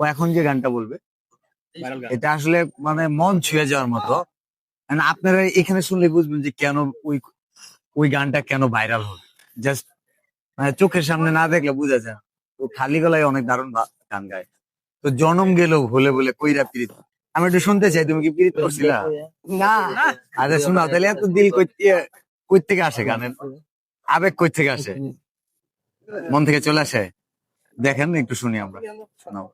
ও এখন যে গানটা বলবে এটা আসলে মানে মন ছুঁয়ে যাওয়ার মতো। আপনারা এখানে শুনলে বুঝবেন যে কেন ওই ওই গানটা কেন ভাইরাল হবে। জাস্ট মানে চোখের সামনে না দেখলে বোঝা যায়। তো খালি গলায় অনেক দারুণ গান গায়। তো জনম গেল ভুলে ভুলে কইরা পীড়িত। আমি একটু শুনতে চাই তুমি কি পীড়িত করছিলা না। আচ্ছা শোনাও তাহলে এত দিল কই থেকে আসে গানের? আবেগ কই থেকে আসে? মন থেকে চলে আসে? দেখেন একটু শুনি আমরা। শোনাও।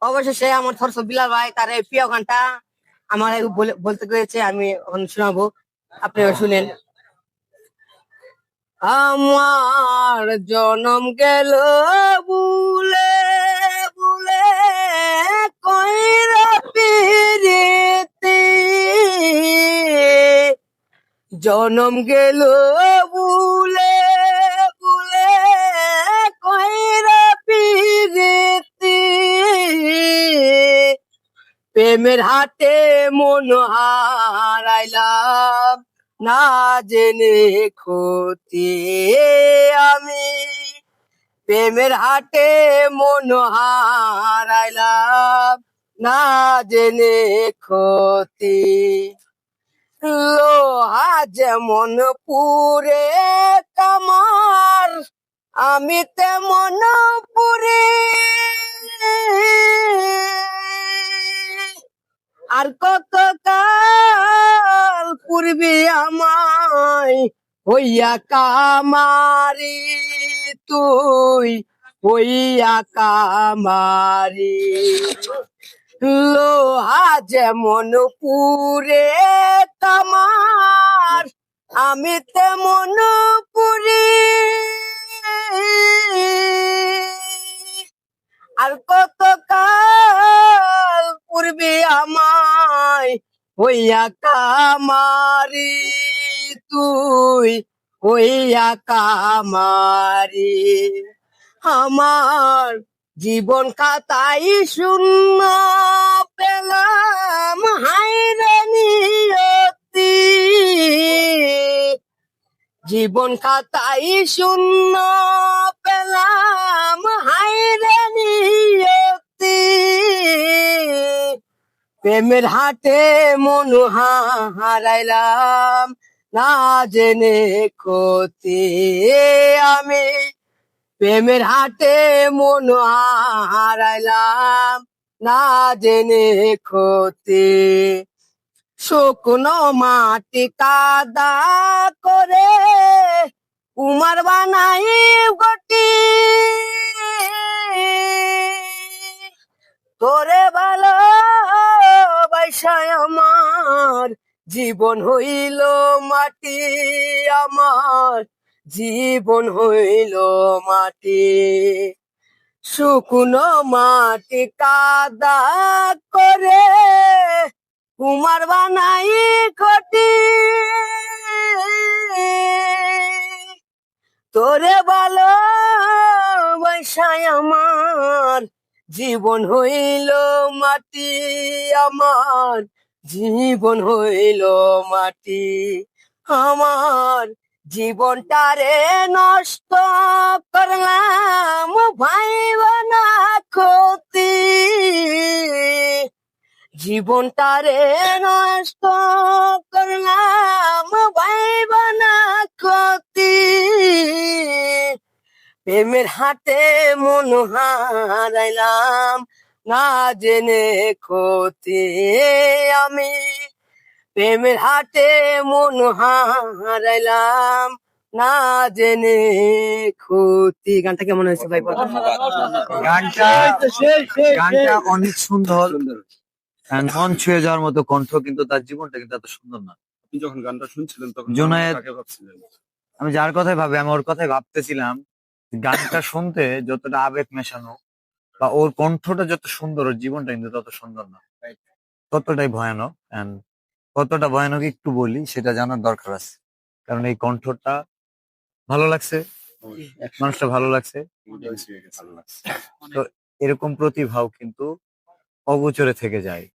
অবশেষে আমার থরস বিলাল ভাই, তার এই প্রিয় গানটা আমার বলে- বলতে গিয়েছে, আমি এখন শোনাবো। আপনি শুনেন। আমার জনম গেল বুলে বুলে কইরা পিরিতি জনম গেল প্রেমের হাটে মন হারাইলাম। না জেনে ক্ষতি আমি। প্রেমের হাটে মন হারাইলাম। না জেনে ক্ষতি। লোহা যেমন পুরে কামার, আমি তেমন পুরে আর কত কাল পূর্বে আমায় হইয়া কামারি তুই হইয়া কামারি। লোহা যেমন পুরে তামার, আমি তেমন পুরি হইয়া কামারি, তুই হইয়া কামারি। আমার জীবন খাতাই শূন্য পেলাম হাইরে নিয়তি। জীবন খাতাই শূন্য পেলাম হাইরে নিয়তি। প্রেমের হাটে মন হারাইলাম। না জেনে ক্ষতি আমি। প্রেমের হাটে মন হারাইলাম। না জেনে ক্ষতি। শুকনো মাটি কাদা করে উমার বানাই গটি তোরে ভালো বাইসায় আমার, জীবন হইল মাটি আমার, জীবন হইল মাটি। শুকনো মাটি কাদা করে, কুমার বানাই খটি তোরে ভালো বৈশায় আমার জীবন হইল মাটি আমার, জীবন হইল মাটি আমার। জীবনটারে নষ্ট করলাম ভাইবানা ক্ষতি। জীবনটারে নষ্ট করলাম ভাইবানা ক্ষতি প্রেমের হাতে মন হারাইলাম। না জেনে ক্ষতি আমি। প্রেমের হাটে মন হারাইলাম। না জেনে ক্ষতি। গানটা কেমন হয়েছে ভাই? গানটা গানটা অনেক সুন্দর। and মন ছুঁয়ে যাওয়ার মতো কণ্ঠ কিন্তু তার জীবনটা কিন্তু এত সুন্দর না। আপনি যখন গানটা শুনছিলেন তখন জুনায়েদ- ভাবছিলেন? আমি যার কথাই ভাবি আমি ওর কথাই ভাবতেছিলাম। গানটা শুনতে যতটা আবেগ মেশানো বা ওর কণ্ঠটা যত সুন্দর ওর জীবনটা কিন্তু তত সুন্দর না। ততটাই ভয়ানক এন্ড কতটা ভয়ানক একটু বলি সেটা জানার দরকার আছে। কারণ এই কণ্ঠটা ভালো লাগছে মানুষটা ভালো লাগছে। ভালো লাগছে। এরকম প্রতিভাও কিন্তু অগোচরে থেকে যায়।